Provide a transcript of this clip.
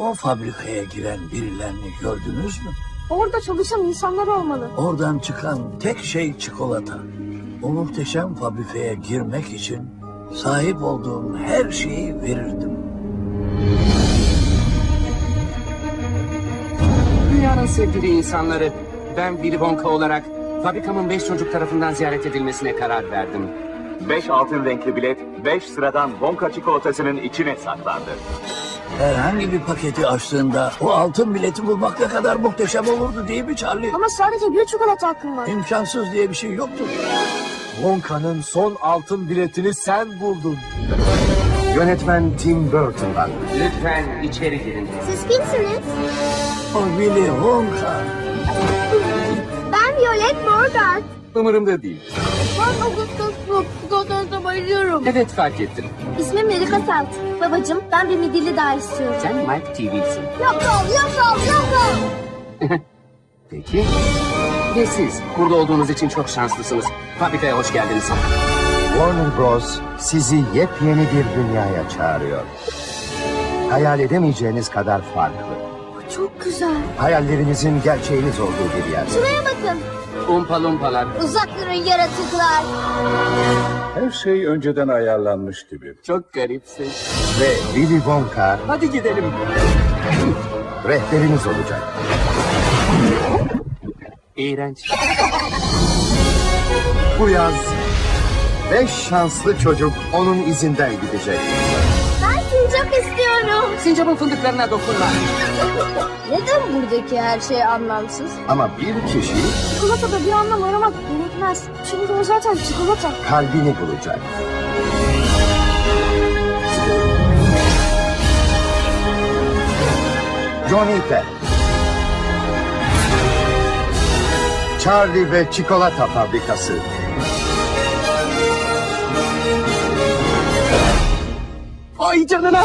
O fabrikaya giren birilerini gördünüz mü? Orada çalışan insanlar olmalı. Oradan çıkan tek şey çikolata. O muhteşem fabrikaya girmek için sahip olduğum her şeyi verirdim. Dünyanın sevgili insanları, ben Willy Wonka olarak fabrikamın beş çocuk tarafından ziyaret edilmesine karar verdim. 5 altın renkli bilet 5 sıradan Wonka çikolatasının içine saklandı. Herhangi bir paketi açtığında o altın bileti bulmak ne kadar muhteşem olurdu değil mi Charlie? Ama sadece bir çikolata hakkım var. İmkansız diye bir şey yoktur. Wonka'nın son altın biletini sen buldun. Yönetmen Tim Burton'dan. Lütfen içeri girin. Siz kimsiniz? O Willy Wonka. Ben Violet Morgard. Umurumda değil. Ben Brook. Çikolatanıza bayılıyorum. Evet fark ettim. İsmim Merika Salt. Babacım ben bir midilli daha istiyorum. Sen Mike TV'sin. Yakal, yakal, yakal. Peki. Ve siz burada olduğunuz için çok şanslısınız. Fabrikaya hoş geldiniz. Warner Bros. sizi yepyeni bir dünyaya çağırıyor. Hayal edemeyeceğiniz kadar farklı. Çok güzel. Hayallerinizin gerçeğiniz olduğu bir yer. Şuraya bakın. Umpa lumpalar. Uzak durun yaratıklar. Her şey önceden ayarlanmış gibi. Çok garipsin. Ve Willy Wonka Hadi gidelim. rehberiniz olacak. İğrenç. Bu yaz beş şanslı çocuk onun izinden gidecek. İstiyorum. Sincap'ın fındıklarına dokunma. Neden buradaki her şey anlamsız? Ama bir kişi Çikolatada bir anlam aramak gerekmez. Çünkü o zaten çikolata. kalbini bulacak. Johnny Depp. Charlie ve Çikolata Fabrikası. Ay canına.